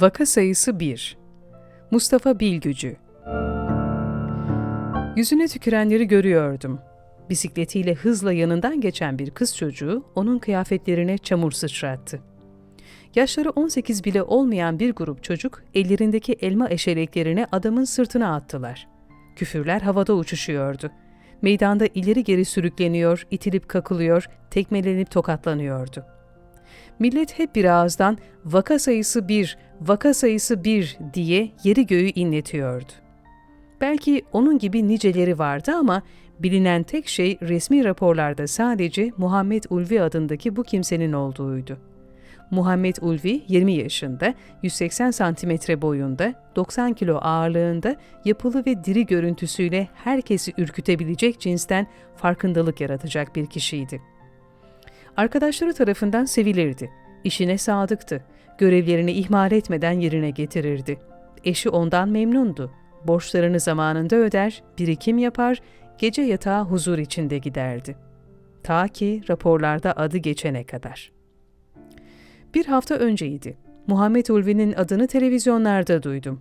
Vaka sayısı 1 Mustafa Bilgücü Yüzüne tükürenleri görüyordum. Bisikletiyle hızla yanından geçen bir kız çocuğu onun kıyafetlerine çamur sıçrattı. Yaşları 18 bile olmayan bir grup çocuk ellerindeki elma eşeleklerini adamın sırtına attılar. Küfürler havada uçuşuyordu. Meydanda ileri geri sürükleniyor, itilip kakılıyor, tekmelenip tokatlanıyordu. Millet hep bir ağızdan vaka sayısı bir, vaka sayısı bir diye yeri göğü inletiyordu. Belki onun gibi niceleri vardı ama bilinen tek şey resmi raporlarda sadece Muhammed Ulvi adındaki bu kimsenin olduğuydu. Muhammed Ulvi 20 yaşında, 180 santimetre boyunda, 90 kilo ağırlığında, yapılı ve diri görüntüsüyle herkesi ürkütebilecek cinsten farkındalık yaratacak bir kişiydi. Arkadaşları tarafından sevilirdi. İşine sadıktı. Görevlerini ihmal etmeden yerine getirirdi. Eşi ondan memnundu. Borçlarını zamanında öder, birikim yapar, gece yatağa huzur içinde giderdi. Ta ki raporlarda adı geçene kadar. Bir hafta önceydi. Muhammed Ulvi'nin adını televizyonlarda duydum.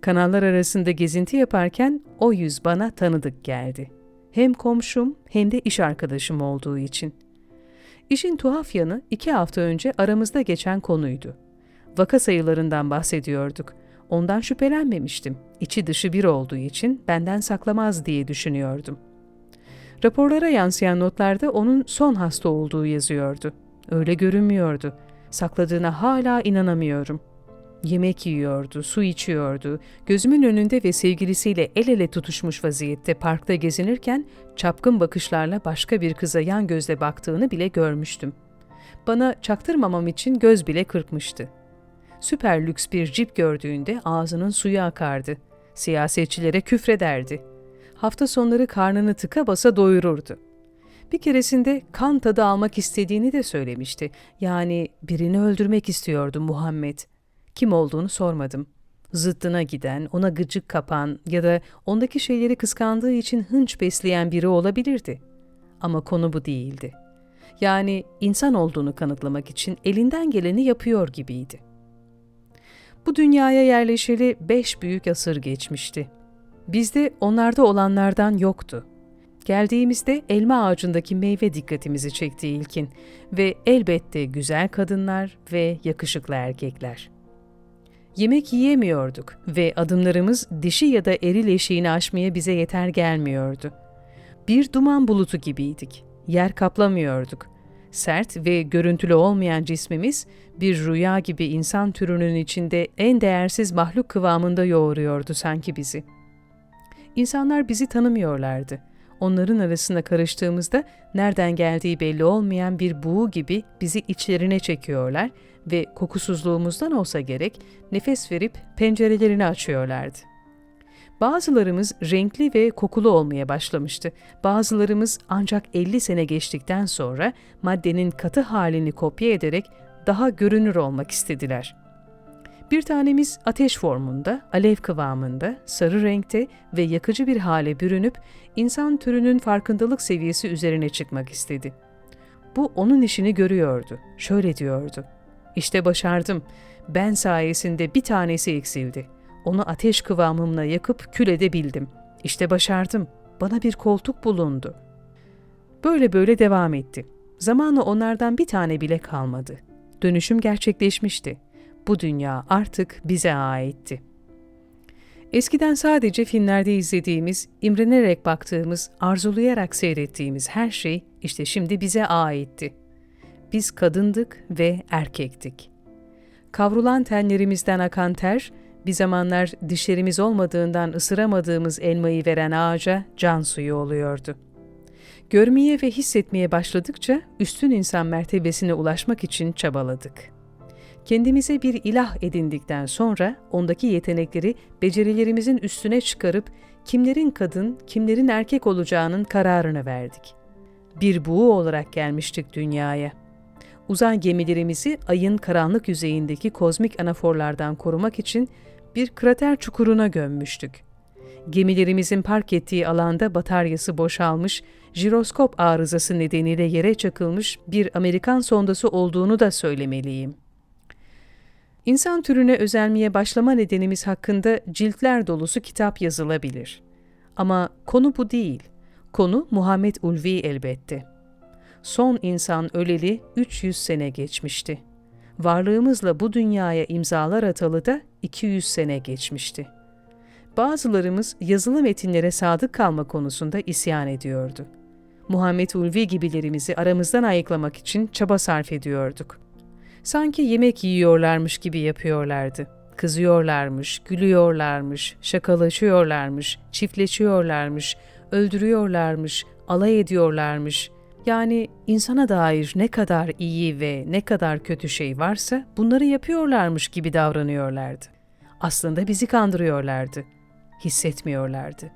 Kanallar arasında gezinti yaparken o yüz bana tanıdık geldi. Hem komşum hem de iş arkadaşım olduğu için. İşin tuhaf yanı iki hafta önce aramızda geçen konuydu. Vaka sayılarından bahsediyorduk. Ondan şüphelenmemiştim. İçi dışı bir olduğu için benden saklamaz diye düşünüyordum. Raporlara yansıyan notlarda onun son hasta olduğu yazıyordu. Öyle görünmüyordu. Sakladığına hala inanamıyorum. Yemek yiyordu, su içiyordu. Gözümün önünde ve sevgilisiyle el ele tutuşmuş vaziyette parkta gezinirken çapkın bakışlarla başka bir kıza yan gözle baktığını bile görmüştüm. Bana çaktırmamam için göz bile kırpmıştı. Süper lüks bir cip gördüğünde ağzının suyu akardı. Siyasetçilere küfrederdi. Hafta sonları karnını tıka basa doyururdu. Bir keresinde kan tadı almak istediğini de söylemişti. Yani birini öldürmek istiyordu Muhammed. Kim olduğunu sormadım. Zıttına giden, ona gıcık kapan ya da ondaki şeyleri kıskandığı için hınç besleyen biri olabilirdi. Ama konu bu değildi. Yani insan olduğunu kanıtlamak için elinden geleni yapıyor gibiydi. Bu dünyaya yerleşeli beş büyük asır geçmişti. Bizde onlarda olanlardan yoktu. Geldiğimizde elma ağacındaki meyve dikkatimizi çekti ilkin ve elbette güzel kadınlar ve yakışıklı erkekler. Yemek yiyemiyorduk ve adımlarımız dişi ya da eril eşiğini aşmaya bize yeter gelmiyordu. Bir duman bulutu gibiydik. Yer kaplamıyorduk. Sert ve görüntülü olmayan cismimiz bir rüya gibi insan türünün içinde en değersiz mahluk kıvamında yoğuruyordu sanki bizi. İnsanlar bizi tanımıyorlardı. Onların arasında karıştığımızda nereden geldiği belli olmayan bir buğu gibi bizi içlerine çekiyorlar ve kokusuzluğumuzdan olsa gerek nefes verip pencerelerini açıyorlardı. Bazılarımız renkli ve kokulu olmaya başlamıştı. Bazılarımız ancak 50 sene geçtikten sonra maddenin katı halini kopya ederek daha görünür olmak istediler. Bir tanemiz ateş formunda, alev kıvamında, sarı renkte ve yakıcı bir hale bürünüp insan türünün farkındalık seviyesi üzerine çıkmak istedi. Bu onun işini görüyordu. Şöyle diyordu. İşte başardım. Ben sayesinde bir tanesi eksildi. Onu ateş kıvamımla yakıp kül edebildim. İşte başardım. Bana bir koltuk bulundu. Böyle böyle devam etti. Zamanla onlardan bir tane bile kalmadı. Dönüşüm gerçekleşmişti. Bu dünya artık bize aitti. Eskiden sadece filmlerde izlediğimiz, imrenerek baktığımız, arzulayarak seyrettiğimiz her şey işte şimdi bize aitti. Biz kadındık ve erkektik. Kavrulan tenlerimizden akan ter, bir zamanlar dişlerimiz olmadığından ısıramadığımız elmayı veren ağaca can suyu oluyordu. Görmeye ve hissetmeye başladıkça üstün insan mertebesine ulaşmak için çabaladık. Kendimize bir ilah edindikten sonra ondaki yetenekleri becerilerimizin üstüne çıkarıp kimlerin kadın, kimlerin erkek olacağının kararını verdik. Bir buğu olarak gelmiştik dünyaya. Uzay gemilerimizi ayın karanlık yüzeyindeki kozmik anaforlardan korumak için bir krater çukuruna gömmüştük. Gemilerimizin park ettiği alanda bataryası boşalmış, jiroskop arızası nedeniyle yere çakılmış bir Amerikan sondası olduğunu da söylemeliyim. İnsan türüne özenmeye başlama nedenimiz hakkında ciltler dolusu kitap yazılabilir. Ama konu bu değil. Konu Muhammed Ulvi elbette. Son insan öleli 300 sene geçmişti. Varlığımızla bu dünyaya imzalar atalı da 200 sene geçmişti. Bazılarımız yazılı metinlere sadık kalma konusunda isyan ediyordu. Muhammed Ulvi gibilerimizi aramızdan ayıklamak için çaba sarf ediyorduk. Sanki yemek yiyorlarmış gibi yapıyorlardı. Kızıyorlarmış, gülüyorlarmış, şakalaşıyorlarmış, çiftleşiyorlarmış, öldürüyorlarmış, alay ediyorlarmış. Yani insana dair ne kadar iyi ve ne kadar kötü şey varsa bunları yapıyorlarmış gibi davranıyorlardı. Aslında bizi kandırıyorlardı. Hissetmiyorlardı.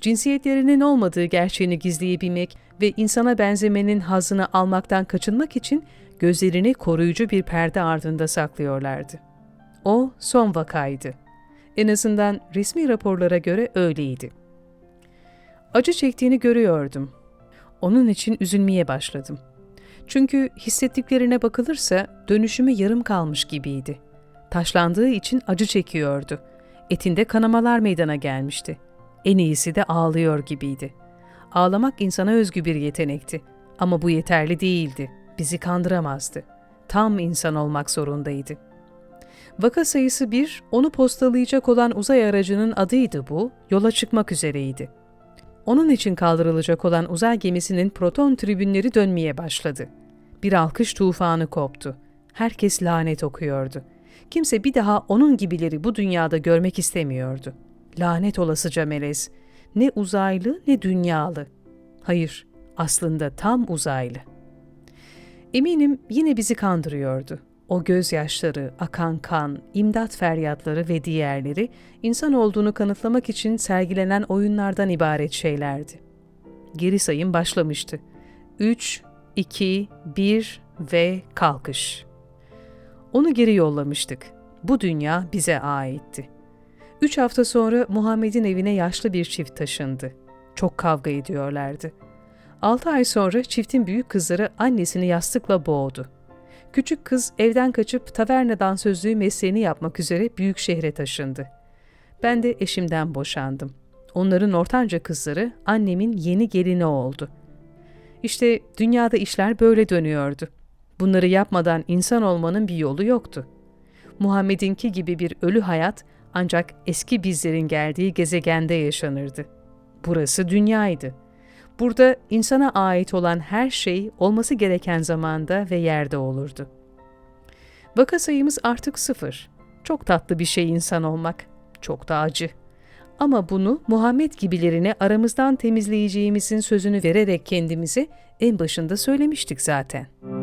Cinsiyetlerinin olmadığı gerçeğini gizleyebilmek ve insana benzemenin hazını almaktan kaçınmak için gözlerini koruyucu bir perde ardında saklıyorlardı. O son vakaydı. En azından resmi raporlara göre öyleydi. Acı çektiğini görüyordum. Onun için üzülmeye başladım. Çünkü hissettiklerine bakılırsa dönüşümü yarım kalmış gibiydi. Taşlandığı için acı çekiyordu. Etinde kanamalar meydana gelmişti. En iyisi de ağlıyor gibiydi. Ağlamak insana özgü bir yetenekti. Ama bu yeterli değildi. Bizi kandıramazdı. Tam insan olmak zorundaydı. Vaka sayısı bir, onu postalayacak olan uzay aracının adıydı bu, yola çıkmak üzereydi. Onun için kaldırılacak olan uzay gemisinin proton tribünleri dönmeye başladı. Bir alkış tufanı koptu. Herkes lanet okuyordu. Kimse bir daha onun gibileri bu dünyada görmek istemiyordu. Lanet olasıca melez. Ne uzaylı ne dünyalı. Hayır, aslında tam uzaylı. Eminim yine bizi kandırıyordu. O gözyaşları, akan kan, imdat feryatları ve diğerleri insan olduğunu kanıtlamak için sergilenen oyunlardan ibaret şeylerdi. Geri sayım başlamıştı. 3, 2, 1 ve kalkış. Onu geri yollamıştık. Bu dünya bize aitti. Üç hafta sonra Muhammed'in evine yaşlı bir çift taşındı. Çok kavga ediyorlardı. Altı ay sonra çiftin büyük kızları annesini yastıkla boğdu. Küçük kız evden kaçıp taverna dansözlüğü mesleğini yapmak üzere büyük şehre taşındı. Ben de eşimden boşandım. Onların ortanca kızları annemin yeni gelini oldu. İşte dünyada işler böyle dönüyordu. Bunları yapmadan insan olmanın bir yolu yoktu. Muhammed'inki gibi bir ölü hayat ancak eski bizlerin geldiği gezegende yaşanırdı. Burası dünyaydı. Burada insana ait olan her şey olması gereken zamanda ve yerde olurdu. Vaka sayımız artık sıfır. Çok tatlı bir şey insan olmak. Çok da acı. Ama bunu Muhammed gibilerini aramızdan temizleyeceğimizin sözünü vererek kendimize en başında söylemiştik zaten.''